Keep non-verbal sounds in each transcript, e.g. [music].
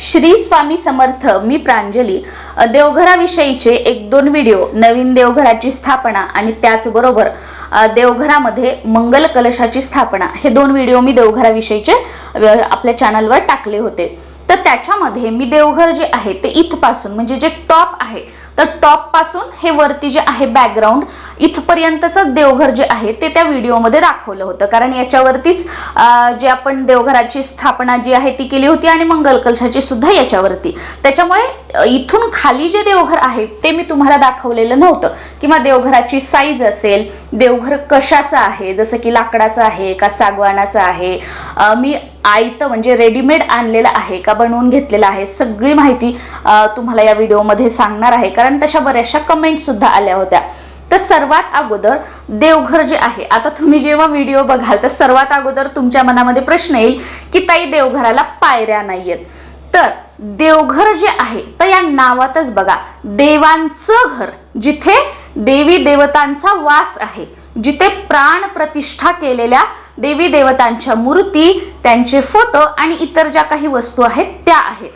श्री स्वामी समर्थ मी प्रांजली. देवघराविषयीचे एक दोन व्हिडिओ नवीन देवघराची स्थापना आणि त्याचबरोबर देवघरामध्ये मंगल कलशाची स्थापना हे दोन व्हिडिओ मी देवघराविषयीचे आपल्या चॅनलवर टाकले होते. तर त्याच्यामध्ये मी देवघर जे आहे ते इथपासून म्हणजे जे टॉप आहे तर टॉपपासून हे वरती जे आहे बॅकग्राऊंड इथपर्यंतचं देवघर जे आहे ते त्या व्हिडिओमध्ये दाखवलं होतं. कारण याच्यावरतीच जे आपण देवघराची स्थापना जी आहे ती केली होती आणि मंगल कलशाची सुद्धा याच्यावरती. त्याच्यामुळे इथून खाली जे देवघर आहे ते मी तुम्हाला दाखवलेलं नव्हतं. किंवा देवघराची साईज असेल देवघर कशाचं आहे जसं की लाकडाचं आहे का सागवानाचं आहे मी आयतं म्हणजे रेडीमेड आणलेलं आहे का बनवून घेतलेलं आहे सगळी माहिती तुम्हाला या व्हिडिओमध्ये सांगणार आहे. कारण तशा बऱ्याचशा कमेंटसुद्धा आल्या होत्या. तर सर्वात अगोदर देवघर जे आहे आता तुम्ही जेव्हा व्हिडिओ बघाल तर सर्वात अगोदर तुमच्या मनामध्ये प्रश्न येईल की ताई देवघराला पायऱ्या नाहीयेत. तर देवघर जे आहे तर या नावातच बघा देवांचं घर जिथे देवी देवतांचा वास आहे. जिथे प्राण प्रतिष्ठा केलेल्या देवी देवतांच्या मूर्ती त्यांचे फोटो आणि इतर ज्या काही वस्तू आहेत त्या आहेत.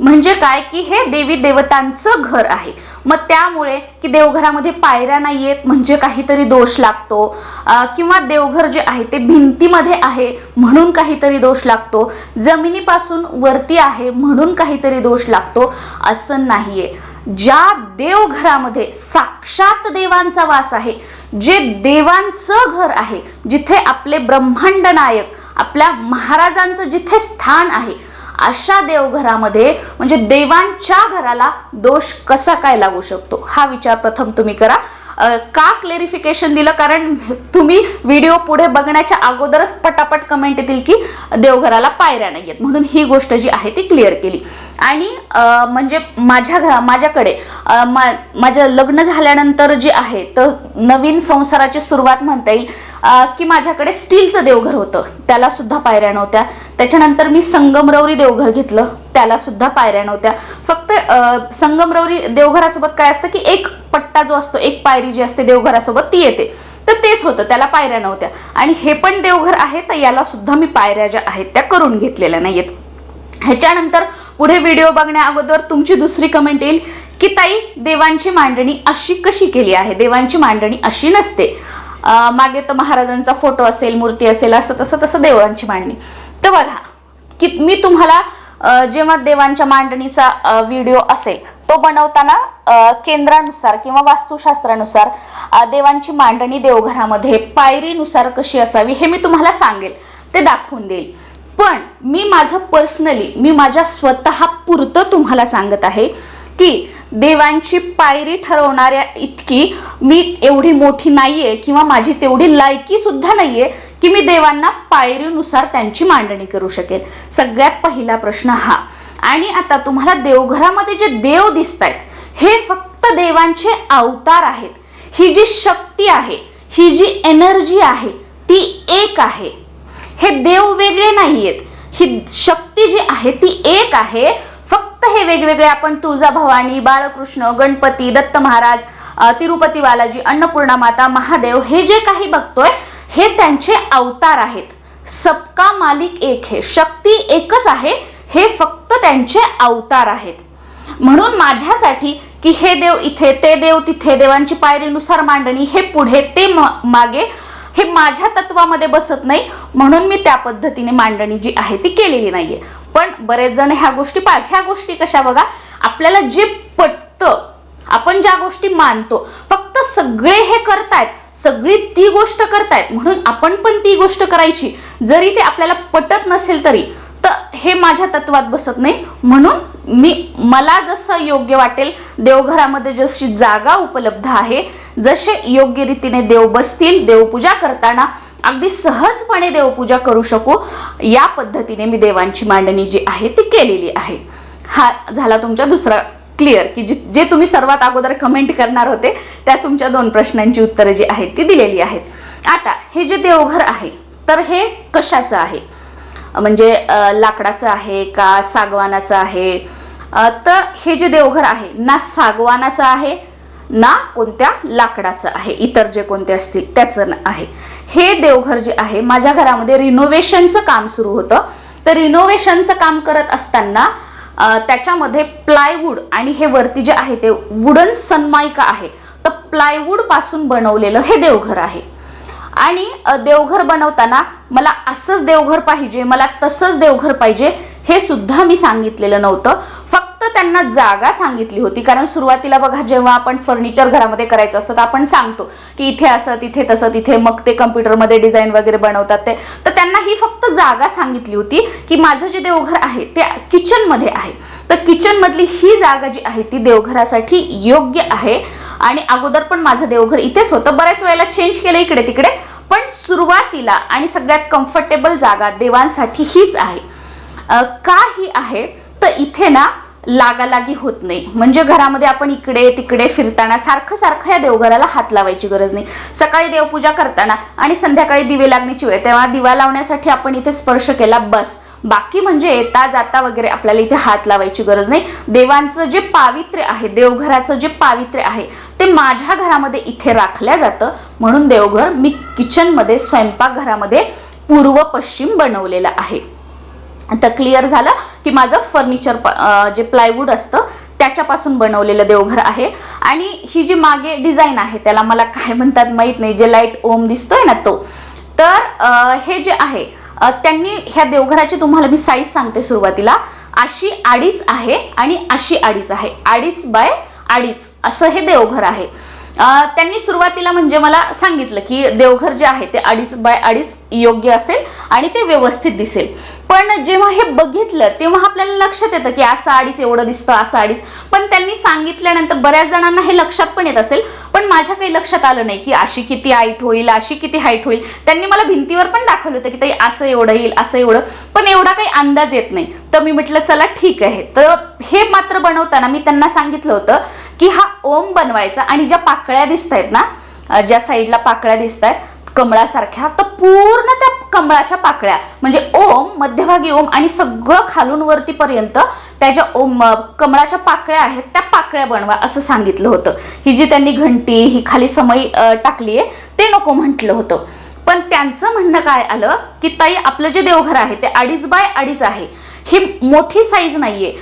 म्हणजे काय? की हे देवी देवतांचं घर आहे. मग त्यामुळे की देवघरामध्ये पायऱ्या नाही आहेत म्हणजे काहीतरी दोष लागतो. किंवा देवघर जे आहे ते भिंतीमध्ये आहे म्हणून काहीतरी दोष लागतो. जमिनीपासून वरती आहे म्हणून काहीतरी दोष लागतो. असं नाही आहे ज्या देवघरामध्ये साक्षात देवांचा वास आहे जे देवांचं घर आहे जिथे आपले ब्रह्मांड नायक आपल्या महाराजांचं जिथे स्थान आहे अशा देवघरामध्ये म्हणजे देवांच्या घराला दोष कसा काय लागू शकतो? हा विचार प्रथम तुम्ही करा. का क्लेरिफिकेशन दिलं? कारण तुम्ही व्हिडिओ पुढे बघण्याच्या अगोदरच पटापट कमेंट येतील की देवघराला पायऱ्या नाही आहेत. म्हणून ही गोष्ट जी आहे ती क्लिअर केली. आणि म्हणजे माझ्या घरा माझ्याकडे मा माझं लग्न झाल्यानंतर जे आहे तर नवीन संसाराची सुरुवात म्हणता येईल. की माझ्याकडे स्टीलचं देवघर होतं. त्याला सुद्धा पायऱ्या नव्हत्या. त्याच्यानंतर मी संगमरवरी देवघर घेतलं. त्याला सुद्धा पायऱ्या नव्हत्या. फक्त संगमरवरी देवघरासोबत काय असतं की एक पट्टा जो असतो एक पायरी जी असते देवघरासोबत ती येते. तर तेच होतं. त्याला पायऱ्या नव्हत्या. आणि हे पण देवघर आहे तर याला सुद्धा मी पायऱ्या ज्या आहेत त्या करून घेतलेल्या नाहीयेत. ह्याच्यानंतर पुढे व्हिडिओ बघण्या अगोदर तुमची दुसरी कमेंट येईल की ताई देवांची मांडणी अशी कशी केली आहे? देवांची मांडणी अशी नसते. मागे तर महाराजांचा फोटो असेल मूर्ती असेल असं तसं तसं देवांची मांडणी. तर बघा की मी तुम्हाला जेव्हा देवांच्या मांडणीचा व्हिडिओ असेल तो बनवताना केंद्रानुसार किंवा वास्तुशास्त्रानुसार देवांची मांडणी देवघरामध्ये पायरीनुसार कशी असावी हे मी तुम्हाला सांगेल ते दाखवून देईल. पण मी माझं पर्सनली मी माझ्या स्वतः पुरतं तुम्हाला सांगत आहे की देवांची पायरी ठरवणाऱ्या इतकी मी एवढी मोठी नाहीये किंवा माझी तेवढी लायकी सुद्धा नाहीये की मी देवांना पायरीनुसार त्यांची मांडणी करू शकेल. सगळ्यात पहिला प्रश्न हा. आणि आता तुम्हाला देवघरामध्ये जे देव दिसत आहेत हे फक्त देवांचे अवतार आहेत. ही जी शक्ती आहे ही जी एनर्जी आहे ती एक आहे. हे देव वेगळे नाहीयेत. ही शक्ती जी आहे ती एक आहे वेगवेगळे आपण तुळजाभवानी बाळकृष्ण गणपती दत्त महाराज तिरुपती बालाजी अन्नपूर्णा माता महादेव हे जे काही बघतोय हे त्यांचे अवतार आहेत. सबका मालिक एक हे शक्ती एकच आहे हे फक्त त्यांचे अवतार आहेत. म्हणून माझ्यासाठी की हे देव इथे ते देव तिथे देवांची पायरीनुसार मांडणी हे पुढे ते मागे हे माझ्या तत्वामध्ये बसत नाही म्हणून मी त्या पद्धतीने मांडणी जी आहे ती केलेली नाहीये. पण बरेच जण ह्या गोष्टी पाळ ह्या गोष्टी कशा बघा आपल्याला जे पटतं आपण ज्या गोष्टी मानतो फक्त सगळे हे करतायत सगळी ती गोष्ट करतायत म्हणून आपण पण ती गोष्ट करायची. जरी ते आपल्याला पटत नसेल तरी तर हे माझ्या तत्वात बसत नाही म्हणून मी मला जसं योग्य वाटेल देवघरामध्ये जशी जागा उपलब्ध आहे जसे योग्य रीतीने देव बसतील देवपूजा करताना अगदी सहजपणे देवपूजा करू शकू या पद्धतीने मी देवांची मांडणी जी आहे ती केलेली आहे. हा झाला तुमचा दुसरा क्लिअर की जे जे तुम्ही सर्वात अगोदर कमेंट करणार होते त्या तुमच्या दोन प्रश्नांची उत्तरं जी आहेत ती दिलेली आहेत. आता हे जे देवघर आहे तर हे कशाचं आहे? म्हणजे लाकडाचं आहे का सागवानाचं आहे? तर हे जे देवघर आहे ना सागवानाचं आहे ना कोणत्या लाकडाचं आहे इतर जे कोणते असतील त्याचं आहे. हे देवघर जे आहे माझ्या घरामध्ये रिनोव्हेशनचं काम सुरू होतं. तर रिनोव्हेशनचं काम करत असताना त्याच्यामध्ये प्लायवूड आणि हे वरती जे आहे ते वुडन सनमायका आहे. तर प्लायवूडपासून बनवलेलं हे देवघर आहे. आणि देवघर बनवताना मला असंच देवघर पाहिजे मला तसंच देवघर पाहिजे हे सुद्धा मी सांगितलेलं नव्हतं. फक्त त्यांना जागा सांगितली होती. कारण सुरुवातीला बघा जेव्हा आपण फर्निचर घरामध्ये करायचं असतं तर आपण सांगतो की इथे असं तिथे तसं तिथे मग ते कम्प्युटरमध्ये डिझाईन वगैरे बनवतात ते. तर त्यांना ही फक्त जागा सांगितली होती की माझं जे देवघर आहे ते किचनमध्ये आहे. तर किचनमधली ही जागा जी आहे ती देवघरासाठी योग्य आहे. आणि अगोदर पण माझं देवघर इथेच होतं. बऱ्याच वेळेला चेंज केलं इकडे तिकडे. पण सुरुवातीला आणि सगळ्यात कम्फर्टेबल जागा देवांसाठी हीच आहे. का ही आहे? तर इथे ना लागालागी होत नाही. म्हणजे घरामध्ये आपण इकडे तिकडे फिरताना सारखं सारखं या देवघराला हात लावायची गरज नाही. सकाळी देवपूजा करताना आणि संध्याकाळी दिवे लागण्याची वेळ तेव्हा दिवा लावण्यासाठी आपण इथे स्पर्श केला बस. बाकी म्हणजे येता जाता वगैरे आपल्याला इथे हात लावायची गरज नाही. देवांचं जे पावित्र्य आहे देवघराचं जे पावित्र्य आहे ते माझ्या घरामध्ये इथे राखल्या जातं. म्हणून देवघर मी किचनमध्ये स्वयंपाकघरामध्ये पूर्व पश्चिम बनवलेलं आहे. आता क्लिअर झालं की माझं फर्निचर जे प्लायवूड असतं त्याच्यापासून बनवलेलं देवघर आहे. आणि ही जी मागे डिझाईन आहे त्याला मला काय म्हणतात माहीत नाही जे लाइट ओम दिसतोय ना तो. तर हे जे आहे त्यांनी ह्या देवघराची तुम्हाला मी साईज सांगते सुरुवातीला. अशी अडीच आहे आणि अशी अडीच आहे. अडीच बाय अडीच. असं हे देवघर आहे. त्यांनी सुरुवातीला म्हणजे मला सांगितलं की देवघर जे आहे ते अडीच बाय अडीच योग्य असेल आणि ते व्यवस्थित दिसेल. पण जेव्हा हे बघितलं तेव्हा आपल्याला लक्षात येतं की असं अडीच एवढं दिसतं असं अडीच. पण त्यांनी सांगितल्यानंतर बऱ्याच जणांना हे लक्षात पण येत असेल. पण माझ्या काही लक्षात आलं नाही की अशी किती हाईट होईल अशी किती हाईट होईल. त्यांनी मला भिंतीवर पण दाखवलं होतं की ताई असं एवढं येईल असं एवढं. पण एवढा काही अंदाज येत नाही. तर मी म्हटलं चला ठीक आहे. तर हे मात्र बनवताना मी त्यांना सांगितलं होतं की हा ओम बनवायचा आणि ज्या पाकळ्या दिसत आहेत ना ज्या साईडला पाकळ्या दिसत आहेत कमळासारख्या तर पूर्ण त्या कमळाच्या पाकळ्या म्हणजे ओम मध्यभागी ओम आणि सगळं खालून वरतीपर्यंत त्या ज्या ओम कमळाच्या पाकळ्या आहेत त्या पाकळ्या बनवा असं सांगितलं होतं. ही जी त्यांनी घंटी ही खाली समई टाकली आहे ते नको म्हटलं होतं. पण त्यांचं म्हणणं काय आलं की ताई आपलं जे देवघर आहे ते अडीच बाय अडीच आहे. ही मोठी साईज नाहीये.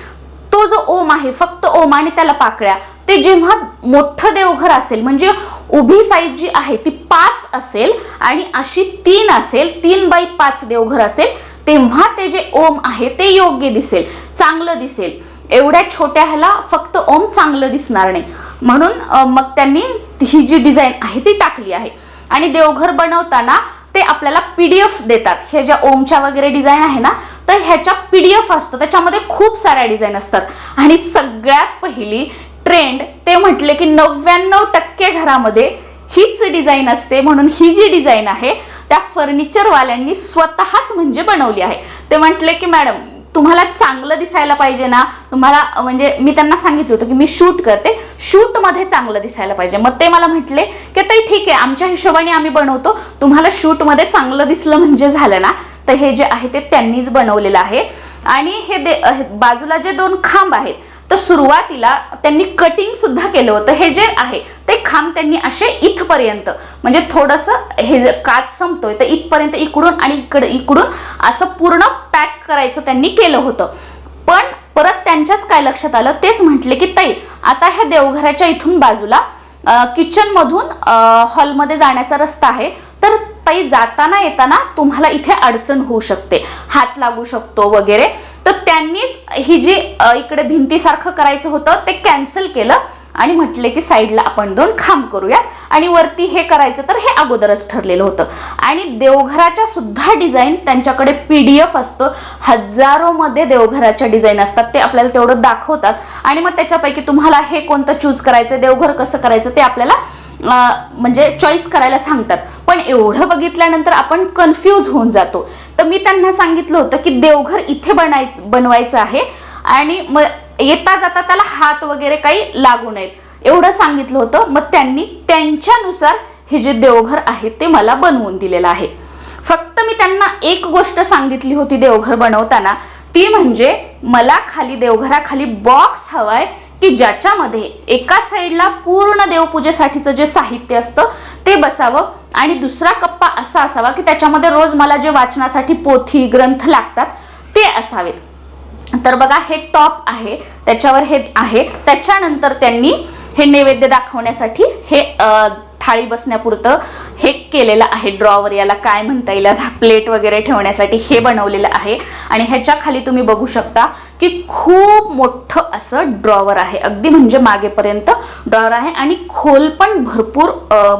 तो जो ओम आहे फक्त ओम आणि त्याला पाकळ्या. ते जेव्हा मोठं देवघर असेल म्हणजे उभी साईज जी आहे ती पाच असेल आणि अशी तीन असेल तीन बाय पाच देवघर असेल तेव्हा ते जे ओम आहे ते योग्य दिसेल चांगलं दिसेल. एवढ्या छोट्या ह्याला फक्त ओम चांगलं दिसणार नाही. म्हणून मग त्यांनी ही जी डिझाईन आहे ती टाकली आहे. आणि देवघर बनवताना ते आपल्याला पी डी एफ देतात. हे ज्या ओमच्या वगैरे डिझाईन आहे ना तर ह्याच्या पी डी एफ असतं. त्याच्यामध्ये खूप साऱ्या डिझाईन असतात. आणि सगळ्यात पहिली ट्रेंड ते म्हटले की नव्याण्णव टक्के घरामध्ये हीच डिझाईन असते म्हणून ही जी डिझाईन आहे त्या फर्निचरवाल्यांनी स्वतःच म्हणजे बनवली आहे. ते म्हटले की मॅडम तुम्हाला चांगलं दिसायला पाहिजे ना तुम्हाला म्हणजे मी त्यांना सांगितलं होतं की मी शूट करते शूटमध्ये चांगलं दिसायला पाहिजे. मग ते मला म्हटले की ताई ठीक आहे आमच्या हिशोबाने आम्ही बनवतो तुम्हाला शूटमध्ये चांगलं दिसलं म्हणजे झालं ना तर हे जे आहे ते त्यांनीच बनवलेलं आहे. आणि हे दे हे बाजूला जे दोन खांब आहेत तर सुरुवातीला त्यांनी कटिंग सुद्धा केलं होतं. हे जे आहे ते खांब त्यांनी असे इथपर्यंत म्हणजे थोडंसं हे जे काच संपतोय तर इथपर्यंत इकडून आणि इकडे इकडून असं पूर्ण पॅक करायचं त्यांनी केलं होतं. पण परत त्यांच्याच काय लक्षात आलं? तेच म्हटले की ताई आता ह्या देवघराच्या इथून बाजूला किचनमधून हॉलमध्ये जाण्याचा रस्ता आहे. तर ताई जाताना येताना तुम्हाला इथे अडचण होऊ शकते. हात लागू शकतो वगैरे. तर त्यांनीच ही जी इकडे भिंतीसारखं करायचं होतं ते कॅन्सल केलं आणि म्हटले की साईडला आपण दोन खांब करूया. आणि वरती हे करायचं तर हे अगोदरच ठरलेलं होतं. आणि देवघराच्या सुद्धा डिझाईन त्यांच्याकडे पी डी एफ असतो. हजारोमध्ये देवघराच्या डिझाईन असतात ते आपल्याला तेवढं दाखवतात. आणि मग त्याच्यापैकी तुम्हाला हे कोणतं चूज करायचं देवघर कसं करायचं ते आपल्याला म्हणजे चॉईस करायला सांगतात. पण एवढं बघितल्यानंतर आपण कन्फ्यूज होऊन जातो. तर मी त्यांना सांगितलं होतं की देवघर इथे बनाय बनवायचं आहे आणि मग येता जाता त्याला हात वगैरे काही लागू नयेत. एवढं सांगितलं होतं. मग त्यांनी त्यांच्यानुसार हे जे देवघर आहे ते मला बनवून दिलेलं आहे. फक्त मी त्यांना एक गोष्ट सांगितली होती देवघर बनवताना. ती म्हणजे मला खाली देवघराखाली बॉक्स हवाय की ज्याच्यामध्ये एका साईडला पूर्ण देवपूजेसाठीचं जे साहित्य असतं ते बसावं. आणि दुसरा कप्पा असा असावा की त्याच्यामध्ये रोज मला जे वाचनासाठी पोथी ग्रंथ लागतात ते असावेत. तर बघा हे टॉप आहे त्याच्यावर हे आहे. त्याच्यानंतर त्यांनी हे नैवेद्य दाखवण्यासाठी हे थाळी बसण्यापुरतं हे केलेलं आहे ड्रॉवर याला काय म्हणता येईल आता प्लेट वगैरे ठेवण्यासाठी हे बनवलेलं आहे. आणि ह्याच्या खाली तुम्ही बघू शकता की खूप मोठं असं ड्रॉवर आहे. अगदी म्हणजे मागेपर्यंत ड्रॉवर आहे आणि खोल पण भरपूर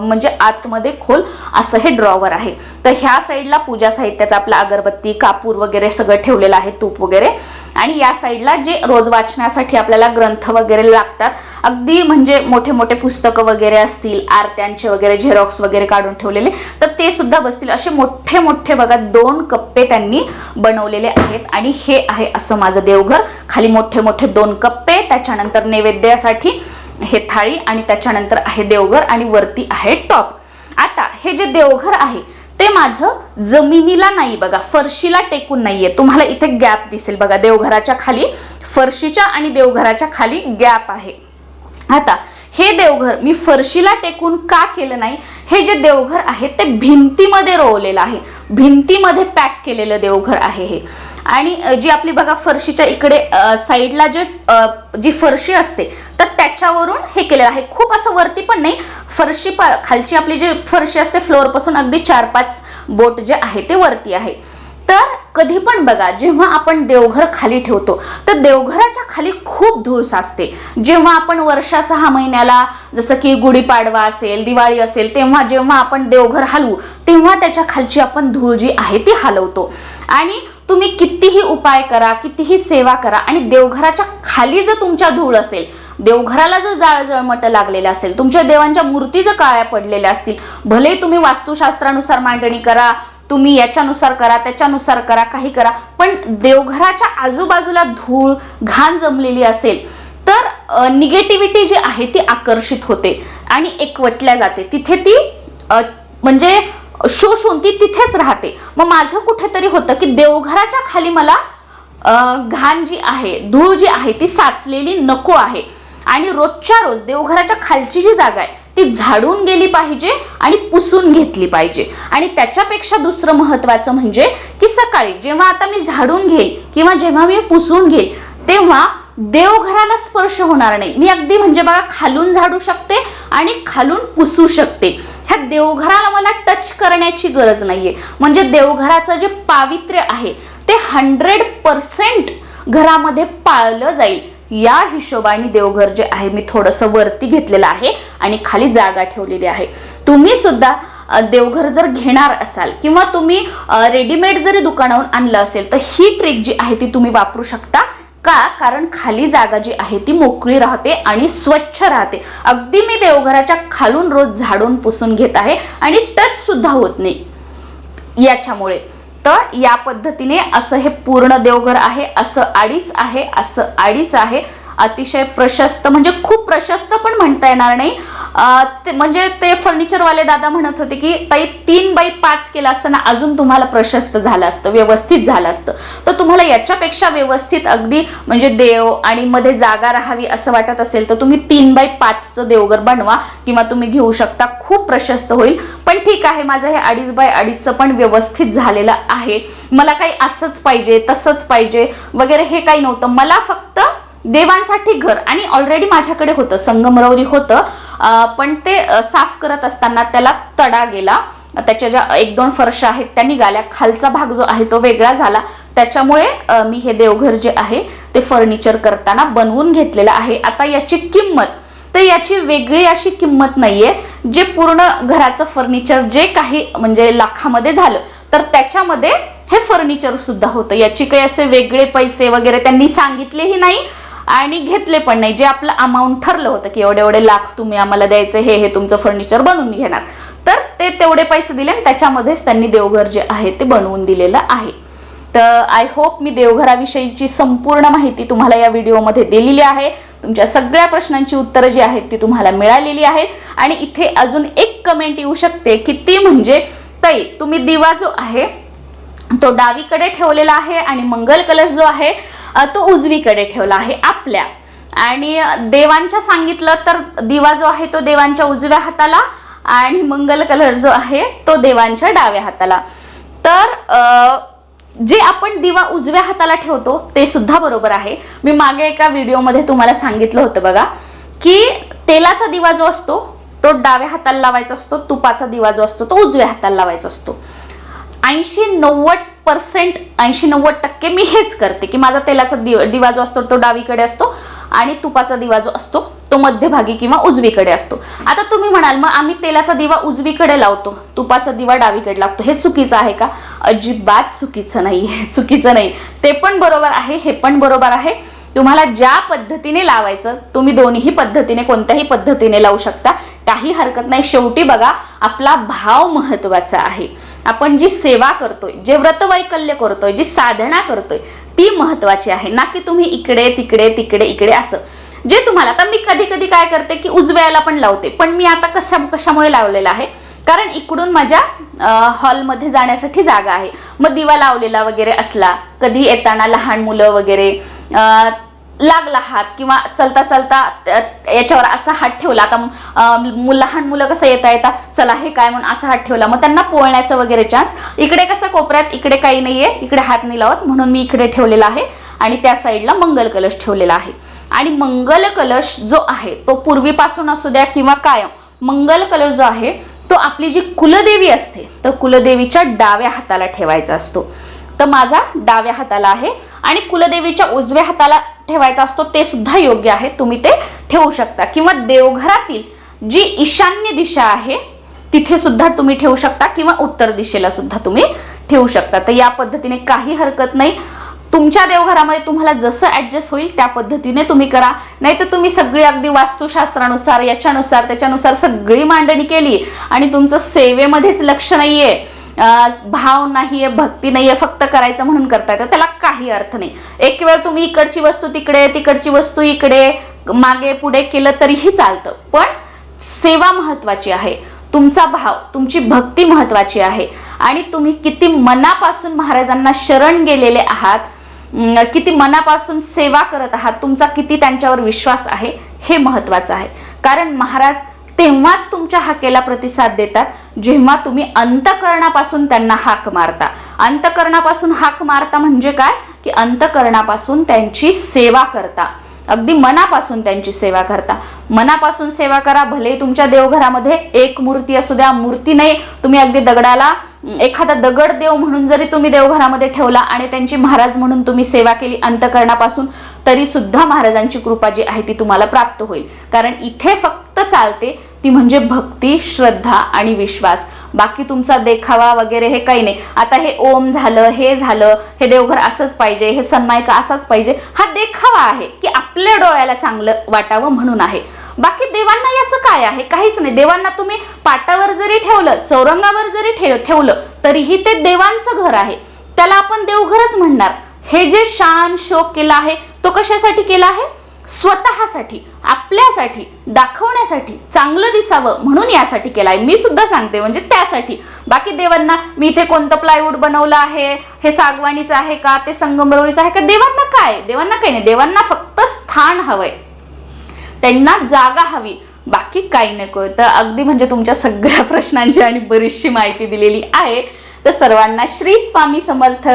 म्हणजे आतमध्ये खोल असं हे ड्रॉवर आहे. तर ह्या साईडला पूजा साहित्याचा आपला अगरबत्ती कापूर वगैरे सगळं ठेवलेलं आहे तूप वगैरे. आणि या साईडला जे रोज वाचण्यासाठी आपल्याला ग्रंथ वगैरे लागतात अगदी म्हणजे मोठे मोठे पुस्तकं वगैरे असतील आरत्यांचे वगैरे झेरॉक्स वगैरे काढून ठेवलेले तर ते सुद्धा बसतील. असे मोठे मोठे बघा दोन कप्पे त्यांनी बनवलेले आहेत आणि हे आहे असं माझं देवघर. खाली मोठे मोठे दोन कप्पे त्याच्यानंतर नैवेद्यासाठी हे थाळी आणि त्याच्यानंतर आहे देवघर आणि वरती आहे टॉप. आता हे जे देवघर आहे ते माझं जमिनीला नाही बघा फरशीला टेकून नाहीये. तुम्हाला इथे गॅप दिसेल बघा देवघराच्या खाली फरशीच्या आणि देवघराच्या खाली गॅप आहे. आता हे देवघर मी फरशीला टेकून का केलं नाही? हे जे देवघर आहे ते भिंतीमध्ये रोवलेलं आहे. भिंतीमध्ये पॅक केलेलं देवघर आहे हे. आणि जी आपली बघा फरशीच्या इकडे साईडला जे जी फरशी असते तर त्याच्यावरून हे केलेलं आहे. खूप असं वरती पण नाही फरशी खालची आपली जी फरशी असते फ्लोअरपासून अगदी चार पाच बोट जे आहे ते वरती आहे. तर कधी पण बघा जेव्हा आपण देवघर खाली ठेवतो तर देवघराच्या खाली खूप धूळ साचते. जेव्हा आपण वर्षा सहा महिन्याला जसं की गुढीपाडवा असेल दिवाळी असेल तेव्हा जेव्हा आपण देवघर हलवू तेव्हा त्याच्या खालची आपण धूळ जी आहे ती हलवतो. आणि तुम्ही कितीही उपाय करा कितीही सेवा करा आणि देवघराच्या खाली जर तुमच्या धूळ असेल देवघराला जर जाळ जळमट लागलेलं असेल तुमच्या देवांच्या मूर्ती जर काळ्या पडलेल्या असतील भले तुम्ही वास्तुशास्त्रानुसार मांडणी करा तुम्ही याच्यानुसार करा त्याच्यानुसार करा काही करा. पण देवघराच्या आजूबाजूला धूळ घाण जमलेली असेल तर निगेटिव्हिटी जी आहे ती आकर्षित होते आणि एकवटल्या जाते. तिथे ती म्हणजे शोषून ती तिथेच राहते. मग माझं कुठेतरी होतं की देवघराच्या खाली मला घाण जी आहे धूळ जी आहे ती साचलेली नको आहे. आणि रोजच्या रोज देवघराच्या खालची जी जागा आहे ती झाडून गेली पाहिजे आणि पुसून घेतली पाहिजे. आणि त्याच्यापेक्षा दुसरं महत्वाचं म्हणजे की सकाळी जेव्हा आता मी झाडून घेईल किंवा जेव्हा मी पुसून घेईल तेव्हा देवघराला स्पर्श होणार नाही. मी अगदी म्हणजे बघा खालून झाडू शकते आणि खालून पुसू शकते. ह्या देवघराला मला टच करण्याची गरज नाहीये. म्हणजे देवघराचं जे पावित्र्य आहे ते हंड्रेड पर्सेंट घरामध्ये पाळलं जाईल. या हिशोबाने देवघर जे आहे मी थोडंसं वरती घेतलेलं आहे आणि खाली जागा ठेवलेली आहे. तुम्ही सुद्धा देवघर जर घेणार असाल किंवा तुम्ही रेडीमेड जरी दुकानाहून आणलं असेल तर ही ट्रिक जी आहे ती तुम्ही वापरू शकता. का? कारण खाली जागा जी आहे ती मोकळी राहते आणि स्वच्छ राहते. अगदी मी देवघराच्या खालून रोज झाडून पुसून घेत आहे आणि टच सुद्धा होत नाही. याच्यामुळे. तर या पद्धतीने असं हे पूर्ण देवघर आहे असं अडीच आहे असं अडीच आहे. अतिशय प्रशस्त म्हणजे खूप प्रशस्त पण म्हणता येणार नाही. ते म्हणजे ते फर्निचरवाले दादा म्हणत होते की ताई तीन बाय पाच केलं असताना अजून तुम्हाला प्रशस्त झालं असतं व्यवस्थित झालं असतं. तर तुम्हाला याच्यापेक्षा व्यवस्थित अगदी म्हणजे देव आणि मध्ये जागा राहावी असं वाटत असेल तर तुम्ही तीन बाय पाचचं देवघर बनवा किंवा तुम्ही घेऊ शकता खूप प्रशस्त होईल. पण ठीक आहे माझं हे अडीच बाय अडीचचं पण व्यवस्थित झालेलं आहे. मला काही असंच पाहिजे तसंच पाहिजे वगैरे हे काही नव्हतं. मला फक्त देवांसाठी घर. आणि ऑलरेडी माझ्याकडे होतं संगमरवरी होतं. पण ते साफ करत असताना त्याला तडा गेला. त्याच्या ज्या एक दोन फरशा आहेत त्या निघाल्या. खालचा भाग जो आहे तो वेगळा झाला. त्याच्यामुळे मी हे देवघर जे आहे ते फर्निचर करताना बनवून घेतलेलं आहे. आता याची किंमत तर याची वेगळी अशी किंमत नाहीये जे पूर्ण घराचं फर्निचर जे काही म्हणजे लाखामध्ये झालं तर त्याच्यामध्ये हे फर्निचर सुद्धा होतं. याची काही असे वेगळे पैसे वगैरे त्यांनी सांगितलेही नाही. आणि घेतले पण नाही. जे आपलं अमाऊंट ठरलं होतं की एवढे एवढे लाख तुम्ही आम्हाला द्यायचे हे हे तुमचं फर्निचर बनवून घेणार. तर ते तेवढे पैसे दिले आणि त्याच्यामध्येच त्यांनी देवघर जे आहे ते बनवून दिलेलं आहे. तर आय होप मी देवघराविषयीची संपूर्ण माहिती तुम्हाला या व्हिडिओमध्ये दिलेली आहे. तुमच्या सगळ्या प्रश्नांची उत्तरं जी आहेत ती तुम्हाला मिळालेली आहेत. आणि इथे अजून एक कमेंट येऊ शकते की ती म्हणजे ताई तुम्ही दिवा जो आहे तो डावीकडे ठेवलेला आहे आणि मंगल कलश जो आहे तो उजवीकडे ठेवला आहे आपल्या. आणि देवांच्या सांगितलं तर दिवा जो आहे तो देवांच्या उजव्या हाताला आणि मंगल कलर जो आहे तो देवांच्या डाव्या हाताला. तर जे आपण दिवा उजव्या हाताला ठेवतो ते सुद्धा बरोबर आहे. मी मागे एका व्हिडिओमध्ये तुम्हाला सांगितलं होतं बघा की तेलाचा दिवा जो असतो तो डाव्या हाताला लावायचा असतो तुपाचा दिवा जो असतो तो उजव्या हाताला लावायचा असतो. ऐंशी नव्वद पर्सेंट ऐंशी नव्वद टक्के मी हेच करते की माझा तेलाचा दिव दिवा जो असतो तो डावीकडे असतो आणि तुपाचा दिवा जो असतो तो मध्यभागी किंवा उजवीकडे असतो. आता तुम्ही म्हणाल मग आम्ही तेलाचा दिवा उजवीकडे लावतो तुपाचा दिवा डावीकडे लावतो. हे चुकीचं आहे का? अजिबात चुकीचं नाही आहे [laughs] चुकीचं नाही. ते पण बरोबर आहे हे पण बरोबर आहे. तुम्हाला ज्या पद्धतीने लावायचं तुम्ही दोन्ही पद्धतीने कोणत्याही पद्धतीने लावू शकता. काही हरकत नाही. शेवटी बघा आपला भाव महत्त्वाचा आहे. आपण जी सेवा करतोय जे व्रतवैकल्य करतोय जी साधना करतोय ती महत्वाची आहे. ना की तुम्ही इकडे तिकडे तिकडे इकडे असं. जे तुम्हाला आता मी कधी कधी काय करते की उजव्याला पण लावते पण मी आता कशा कशामुळे लावलेलं आहे? कारण इकडून माझ्या हॉलमध्ये जाण्यासाठी जागा आहे. मग दिवा लावलेला वगैरे असला कधी येताना लहान मुलं वगैरे लागला हात किंवा चलता चलता याच्यावर असा हात ठेवला. आता मु- लहान मुलं कसं येता येता चला हे काय म्हणून असा हात ठेवला. मग त्यांना पोळण्याचं वगैरे चान्स इकडे कसं कोपऱ्यात इकडे काही नाहीये इकडे हात नाही लावत म्हणून मी इकडे ठेवलेला आहे आणि त्या साईडला मंगल कलश ठेवलेला आहे. आणि मंगल कलश जो आहे तो पूर्वीपासून असू द्या किंवा कायम मंगल कलश जो आहे तो आपली जी कुलदेवी असते तर कुलदेवीच्या डाव्या हाताला ठेवायचा असतो. तर माझा डाव्या हाताला आहे आणि कुलदेवीच्या उजव्या हाताला ठेवायचा असतो ते सुद्धा योग्य आहे. तुम्ही ते ठेवू शकता. किंवा देवघरातील जी ईशान्य दिशा आहे तिथे सुद्धा तुम्ही ठेवू शकता किंवा उत्तर दिशेला सुद्धा तुम्ही ठेवू शकता. तर या पद्धतीने काही हरकत नाही. तुमच्या देवघरामध्ये तुम्हाला जसं ऍडजस्ट होईल त्या पद्धतीने तुम्ही करा. नाही तर तुम्ही सगळी अगदी वास्तुशास्त्रानुसार याच्यानुसार त्याच्यानुसार सगळी मांडणी केली आणि तुमचं सेवेमध्येच लक्ष नाही आहे भाव नाहीये भक्ती नाहीये फक्त करायचं म्हणून करताय. तर त्याला काही अर्थ नाही. एक वेळ तुम्ही इकडची वस्तू तिकडे तिकडची वस्तू इकडे मागे पुढे केलं तरीही चालतं. पण सेवा महत्वाची आहे. तुमचा भाव तुमची भक्ती महत्वाची आहे. आणि तुम्ही किती मनापासून महाराजांना शरण गेलेले आहात किती मनापासून सेवा करत आहात तुमचा किती त्यांच्यावर विश्वास आहे हे महत्वाचं आहे. कारण महाराज तेव्हाच तुमच्या हाकेला प्रतिसाद देतात जेव्हा तुम्ही अंतकरणापासून त्यांना हाक मारता. अंतकरणापासून हाक मारता म्हणजे काय? की अंतकरणापासून त्यांची सेवा करता. अगदी मनापासून त्यांची सेवा करता. मनापासून सेवा करा भले तुमच्या देवघरामध्ये एक मूर्ती असू द्या मूर्ती नाही तुम्ही अगदी दगडाला एखादा दगड देव म्हणून जरी तुम्ही देवघरामध्ये ठेवला आणि त्यांची महाराज म्हणून तुम्ही सेवा केली अंतकरणापासून तरी सुद्धा महाराजांची कृपा जी आहे ती तुम्हाला प्राप्त होईल. कारण इथे फक्त चालते ती म्हणजे भक्ती श्रद्धा आणि विश्वास. बाकी तुमचा देखावा वगैरे हे काही नाही. आता हे ओम झालं हे झालं हे देवघर असंच पाहिजे हे सन्मायका असाच पाहिजे. हा देखावा आहे की आपल्या डोळ्याला चांगलं वाटावं म्हणून आहे. बाकी देवांना याचं काय आहे? काहीच नाही. देवांना तुम्ही पाटावर जरी ठेवलं चौरंगावर जरी ठेव ठेवलं तरीही ते देवांचं घर आहे. त्याला आपण देवघरच म्हणणार. हे जे शान शोक केला आहे तो कशासाठी केला आहे? स्वतःसाठी आपल्यासाठी दाखवण्यासाठी चांगलं दिसावं म्हणून यासाठी केलाय मी सुद्धा सांगते म्हणजे त्यासाठी. बाकी देवांना मी इथे कोणतं प्लायवूड बनवलं आहे? हे सागवानीचं आहे का? ते संगमरवरीचं आहे का? देवांना काय? देवांना काही नाही. देवांना फक्त स्थान हवंय. त्यांना जागा हवी. बाकी काही नको तर अगदी म्हणजे तुमच्या सगळ्या प्रश्नांची आणि बरीचशी माहिती दिलेली आहे. तर सर्वांना श्री स्वामी समर्थ.